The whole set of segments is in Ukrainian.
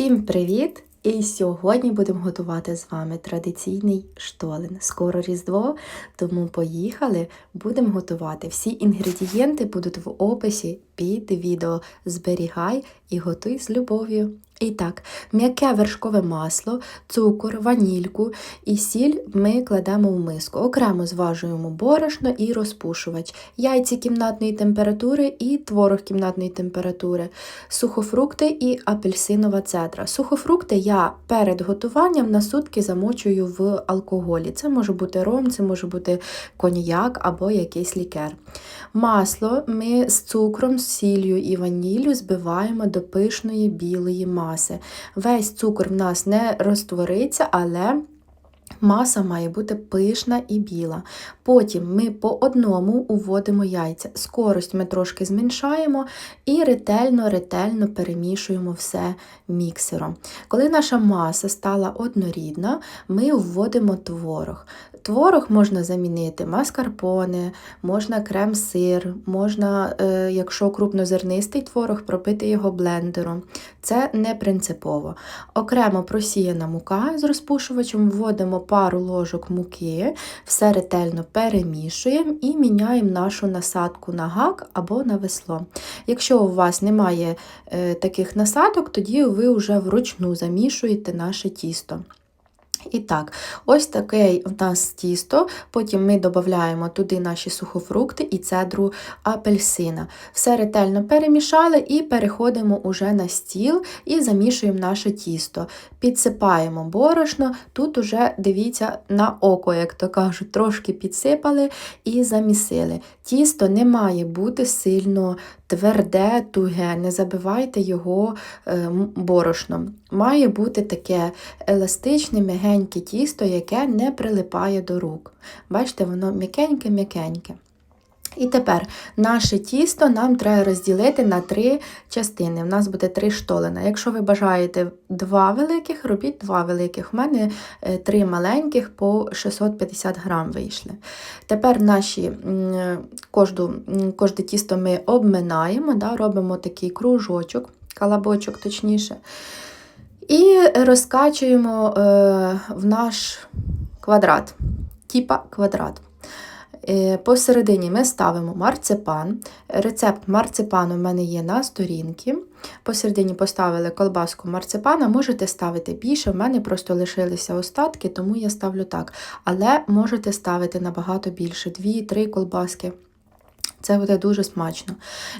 Всім привіт! І сьогодні будемо готувати з вами традиційний штолен. Скоро Різдво, тому поїхали, будемо готувати. Всі інгредієнти будуть в описі під відео. Зберігай і готуй з любов'ю. І так, м'яке вершкове масло, цукор, ванільку і сіль ми кладемо в миску. Окремо зважуємо борошно і розпушувач, яйці кімнатної температури і творог кімнатної температури, сухофрукти і апельсинова цедра. Сухофрукти я перед готуванням на сутки замочую в алкоголі. Це може бути ром, це може бути коньяк або якийсь лікер. Масло ми з цукром, сіллю і ваніллю збиваємо до пишної білої маси. Весь цукор в нас не розтвориться, але Маса має бути пишна і біла. Потім ми по одному уводимо яйця. Скорость ми трошки зменшаємо і ретельно-ретельно перемішуємо все міксером. Коли наша маса стала однорідна, ми вводимо творог. Творог можна замінити маскарпоне, можна крем-сир, можна, е, якщо крупнозернистий творог, пропити його блендером. Це не принципово. Окремо просіяна мука з розпушувачем вводимо пару ложок муки, все ретельно перемішуємо і міняємо нашу насадку на гак або на весло. Якщо у вас немає е, таких насадок, тоді ви вже вручну замішуєте наше тісто. І так, ось таке у нас тісто, потім ми додаємо туди наші сухофрукти і цедру апельсина. Все ретельно перемішали і переходимо уже на стіл і замішуємо наше тісто. Підсипаємо борошно, тут уже дивіться на око, як то кажуть, трошки підсипали і замісили. Тісто не має бути сильно тверде, туге, не забивайте його е, борошном. Має бути таке еластичне, м'ягеньке тісто, яке не прилипає до рук. Бачите, воно м'якеньке-м'якеньке. І тепер наше тісто нам треба розділити на три частини. У нас буде три штолена. Якщо ви бажаєте два великих, робіть два великих. У мене е, три маленьких по 650 грам вийшли. Тепер наші, кожну, кожне тісто ми обминаємо, да, робимо такий кружочок, калабочок точніше. І розкачуємо е, в наш квадрат, типа квадрат. Е, посередині ми ставимо марципан. Рецепт марципану в мене є на сторінці. Посередині поставили колбаску марципана, можете ставити більше, в мене просто лишилися остатки, тому я ставлю так. Але можете ставити набагато більше, 2-3 колбаски. Це буде дуже смачно.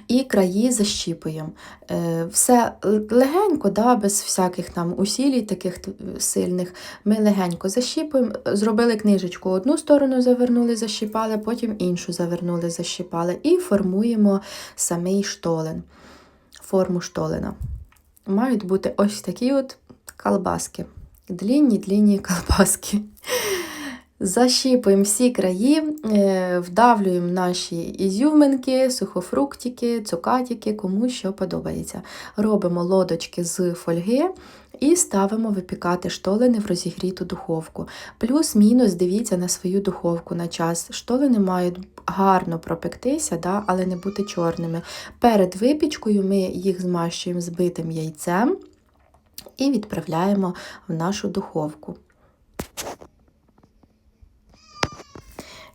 І краї защіпуємо. Е, все легенько, да, без всяких там усілій таких сильних. Ми легенько защіпуємо, зробили книжечку, одну сторону завернули, защіпали, потім іншу завернули, защіпали. І формуємо самий штолен, форму штолена. Мають бути ось такі от колбаски. Длінні-длінні колбаски. Защіпуємо всі краї, е, вдавлюємо наші ізюминки, сухофруктики, цукатики, кому що подобається. Робимо лодочки з фольги і ставимо випікати штолени в розігріту духовку. Плюс-мінус дивіться на свою духовку на час. Штолени мають гарно пропектися, да, але не бути чорними. Перед випічкою ми їх змащуємо збитим яйцем і відправляємо в нашу духовку.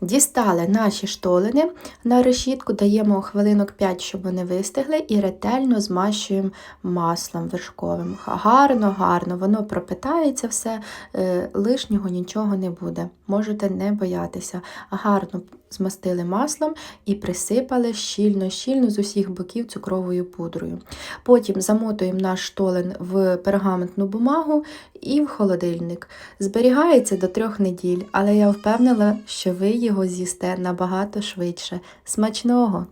Дістали наші штолени на решітку, даємо хвилинок 5, щоб вони вистигли, і ретельно змащуємо маслом вершковим. Гарно, гарно, воно пропитається все, е, лишнього нічого не буде. Можете не боятися. Гарно змастили маслом і присипали щільно-щільно з усіх боків цукровою пудрою. Потім замотуємо наш штолен в пергаментну бумагу і в холодильник. Зберігається до трьох неділь, але я впевнила, що ви його з'їсте набагато швидше. Смачного!